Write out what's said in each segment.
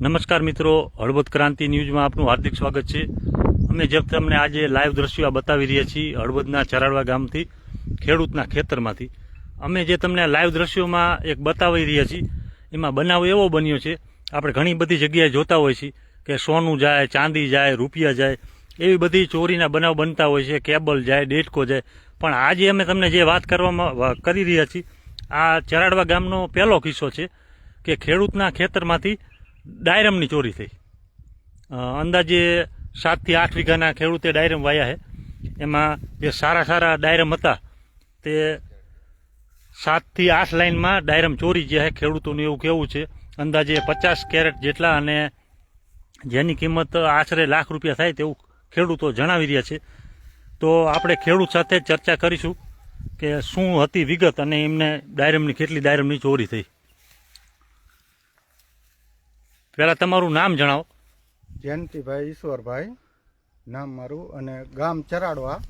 નમસ્કાર મિત્રો, હળવદ ક્રાંતિ ન્યૂઝમાં આપનું હાર્દિક સ્વાગત છે. અમે જે તમને આજે લાઈવ દ્રશ્યો બતાવી રહ્યા છીએ હળવદના ચરાડવા ગામથી, ખેડૂતના ખેતરમાંથી. અમે જે તમને લાઈવ દ્રશ્યોમાં એક બતાવી રહ્યા છીએ, એમાં બનાવ એવો બન્યો છે, આપણે ઘણી બધી જગ્યાએ જોતા હોય છીએ કે સોનું જાય, ચાંદી જાય, રૂપિયા જાય, એવી બધી ચોરીના બનાવ બનતા હોય છે, કેબલ જાય, ડેટકો જાય. પણ આજે અમે તમને જે વાત કરવામાં કરી રહ્યા છીએ, આ ચરાડવા ગામનો પહેલો કિસ્સો છે કે ખેડૂતના ખેતરમાંથી ડાયરમની ચોરી થઈ. અંદાજે સાતથી આઠ વીઘાના ખેડૂતે ડાયરમ વાયા છે. એમાં જે સારા સારા ડાયરમ હતા, તે સાતથી આઠ લાઇનમાં ડાયરમ ચોરી જે છે, ખેડૂતોનું એવું કહેવું છે. અંદાજે પચાસ કેરેટ જેટલા અને જેની કિંમત આશરે લાખ રૂપિયા થાય તેવું ખેડૂતો જણાવી રહ્યા છે. તો આપણે ખેડૂત સાથે ચર્ચા કરીશું કે શું હતી વિગત અને એમને ડાયરમની, કેટલી ડાયરમની ચોરી થઈ. પહેલા તમારું નામ જણાવો. જયંતિભાઈ ઈશ્વરભાઈ નામ મારું અને ગામ ચરાડવા.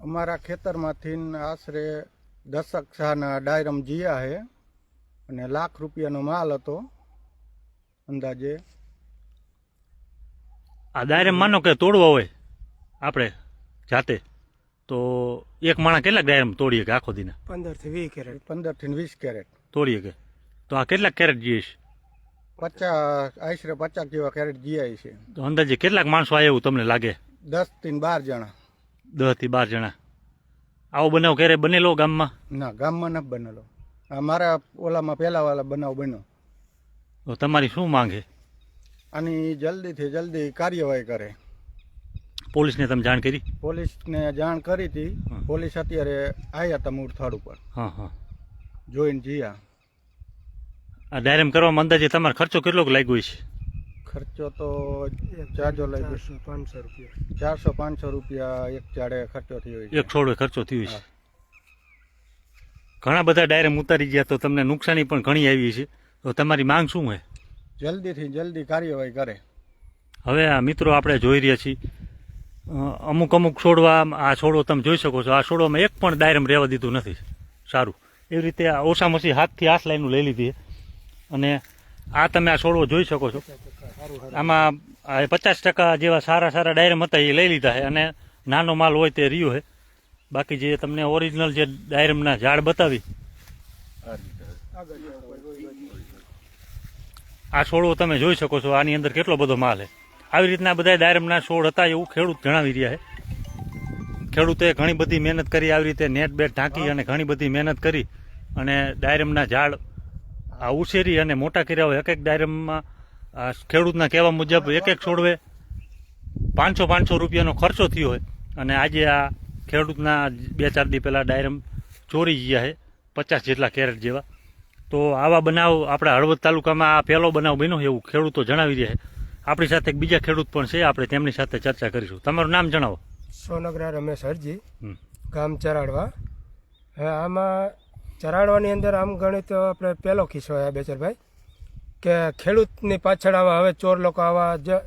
અમારા ખેતરમાંથી આશરે દશક શાના ડાયરમ જીયા છે અને લાખ રૂપિયાનો માલ હતો. અંદાજે આ ડાયરેમ માનો કે તોડવા હોય આપણે જાતે. તો એક માણા કેટલા ડાયરેમ તોડીએ કે આખો દીના? પંદરથી વીસ કેરેટ. પંદરથી વીસ કેરેટ. તોડીએ કે? તો આ કેટલા કેરેટ જઈશ પચાસ આશરે પચાસ જેવા કેરેટ જીઆઈ છે. તો અંદાજે કેટલાક માણસો આવ્યા એવું તમને લાગે? દસથી બાર જણા. દસથી બાર જણા. આવો બનાવ ક્યારે બનેલો ગામમાં? ના ગામમાં નથી બનેલો. આ મારા ઓલામાં પહેલા વાળા બનાવ બન્યો. તો તમારી શું માંગે અને જલ્દીથી જલ્દી કાર્યવાહી કરે. પોલીસને તમે જાણ કરી? પોલીસને જાણ કરી હતી. પોલીસ અત્યારે આવ્યા હતા મૂળ સ્થળ ઉપર. હા હા. જોઈને જીયા. આ ડાયરેમ કરવામાં અંદાજે તમારો ખર્ચો કેટલો લાગ્યો છે ખર્ચો તો ચાર્જો લઈ ગયો પાંચસો રૂપિયા. ચારસો પાંચસો રૂપિયા એક ચાડે ખર્ચો થયો છે. એક છોડે ખર્ચો થયો છે. ઘણા બધા ડાયરેમ ઉતારી ગયા તો તમને નુકસાની પણ ઘણી આવી છે. તો તમારી માંગ શું છે જલ્દીથી જલ્દી કાર્યવાહી કરે. હવે આ મિત્રો આપણે જોઈ રહ્યા છીએ. અમુક અમુક છોડવા આ છોડો તમે જોઈ શકો છો. આ છોડવામાં એક પણ ડાયરેમ રહેવા દીધું નથી. સારું. એવી રીતે આ ઓછામાં ઓછી હાથથી આસ લાઈનું લઈ લીધી છે. અને આ તમે આ છોડવો જોઈ શકો છો. આમાં પચાસ ટકા જેવા સારા સારા ડાયરમ હતા એ લઈ લીધા છે અને નાનો માલ હોય તે રહ્યો છે. બાકી જે તમને ઓરિજિનલ જે ડાયરમના ઝાડ બતાવી. આ છોડવો તમે જોઈ શકો છો, આની અંદર કેટલો બધો માલ છે. આવી રીતના બધા ડાયરમના છોડ હતા એવું ખેડૂત જણાવી રહ્યા છે. ખેડૂતે ઘણી બધી મહેનત કરી, આવી રીતે નેટ બેટ ઢાંકી અને ઘણી બધી મહેનત કરી અને ડાયરમના ઝાડ આ ઉછેરી અને મોટા કર્યા હોય એક એક ડાયરમમાં ખેડૂતના કહેવા મુજબ એક એક છોડવે પાંચસો પાંચસો રૂપિયાનો ખર્ચો થયો હોય અને આજે આ ખેડૂતના બે ચાર દી પહેલાં ડાયરમ ચોરી ગયા છે પચાસ જેટલા કેરેટ જેવા. તો આવા બનાવ આપણા હળવદ તાલુકામાં આ પહેલો બનાવ બન્યો એવું ખેડૂતો જણાવી રહ્યા છે. આપણી સાથે એક બીજા ખેડૂત પણ છે આપણે તેમની સાથે ચર્ચા કરીશું. તમારું નામ જણાવો. સોનગરા રમેશ હરજી. ગામ ચરાડવા. હવે આમાં ચરાડવાની અંદર આમ ગણિત આપણે પહેલો કિસ્સો આવ્યા બેચરભાઈ, કે ખેડૂતની પાછળ આવા હવે ચોર લોકો આવા જે,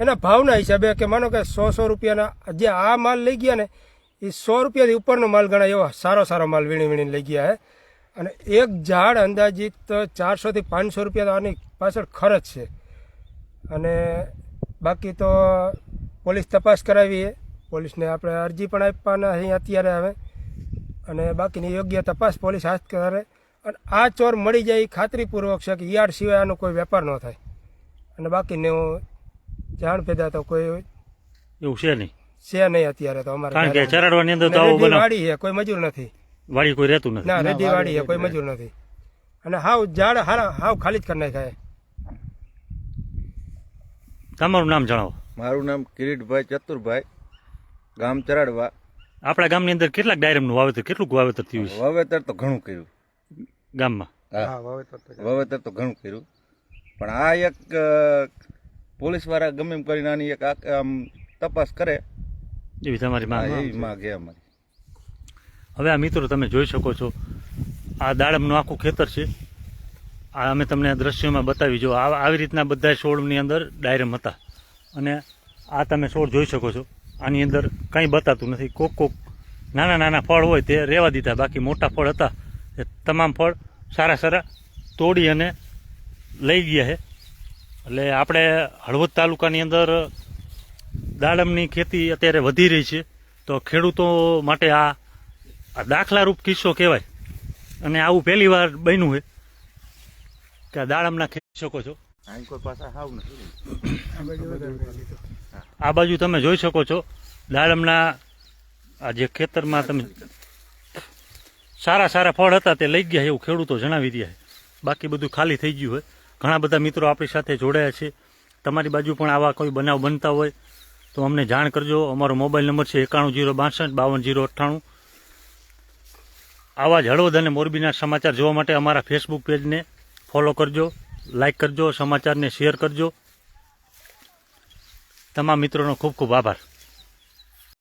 એના ભાવના હિસાબે કે માનો કે સો સો રૂપિયાના જે આ માલ લઈ ગયા ને, એ સો રૂપિયાથી ઉપરનો માલ ગણાય એવો સારો સારો માલ વીણી વીણીને લઈ ગયા હે અને એક ઝાડ અંદાજિત ચારસોથી પાંચસો રૂપિયા તો આની પાછળ ખર્ચ છે. અને બાકી તો પોલીસ તપાસ કરાવીએ પોલીસને આપણે અરજી પણ આપવાના અહીં અત્યારે હવે. અને બાકીની યોગ્ય તપાસ પોલીસ હાથ કરે અને આ ચોર મળી જાય એ ખાતરીપૂર્વક છે કે યાર્ડ સિવાય આનો કોઈ વેપાર ન થાય. અને બાકીને હું જાણ પેદા તો કોઈ એવું છે નહીં? છે નહીં અત્યારે તો અમારે કારણ કે ચરાડવાની અંદર તો આવો બનાવ. વાડી છે કોઈ મજૂર નથી. વાડી કોઈ રહેતું નથી. ના રેડી વાડી છે કોઈ મજૂર નથી. અને હાવ ઝાડ હારા હાવ ખાલી જ કરી નાખાય તમારું નામ જણાવો. મારું નામ કિરીટભાઈ ચતુરભાઈ ગામ ચરાડવા. આપણા ગામની અંદર કેટલાક ડાયરમનું વાવેતર કેટલું વાવેતર થયું છે? વાવેતર તો ઘણું કર્યું. ગામમાં? હા. વાવેતર તો ઘણું કર્યું. પણ આ એક પોલીસવાળા ગમે એમ કરીને આની એક આમ તપાસ કરે. એવી તમારી માંગ એવી માંગ છે અમારી. હવે આ મિત્રો તમે જોઈ શકો છો આ દાડમનું આખું ખેતર છે. આ અમે તમને આ દ્રશ્યોમાં બતાવી જો આ આવી રીતના બધા છોડની અંદર ડાયરમ હતા. અને આ તમે છોડ જોઈ શકો છો. આની અંદર કંઈ બતાતું નથી. કોક કોક નાના નાના ફળ હોય તે રહેવા દીધા. બાકી મોટા ફળ હતા. એ તમામ ફળ સારા સારા તોડી અને લઈ ગયા છે. એટલે આપણે હળવદ તાલુકાની અંદર દાડમની ખેતી અત્યારે વધી રહી છે. તો ખેડૂતો માટે આ દાખલારૂપ કિસ્સો કહેવાય. અને આવું પહેલી વાર બન્યું હોય કે દાડમના ખેતી શકો છો. કોઈ પાછા હાવ નથી. આ બાજુ તમે જોઈ શકો છો, દાડમના આ જે ખેતરમાં તમે સારા સારા ફળ હતા તે લઈ ગયા એવું ખેડૂતો જણાવી રહ્યા છે. બાકી બધું ખાલી થઈ ગયું હોય. ઘણા બધા મિત્રો આપણી સાથે જોડાયા છે. તમારી બાજુ પણ આવા કોઈ બનાવ બનતા હોય તો અમને જાણ કરજો. અમારો મોબાઈલ નંબર છે એકાણું જીરો બાસઠ બાવન જીરો અઠ્ઠાણું. આવા જ હળવદ અને મોરબીના સમાચાર જોવા માટે અમારા ફેસબુક પેજને ફોલો કરજો લાઈક કરજો, સમાચારને શેર કરજો. તમામ મિત્રોનો ખૂબ ખૂબ આભાર.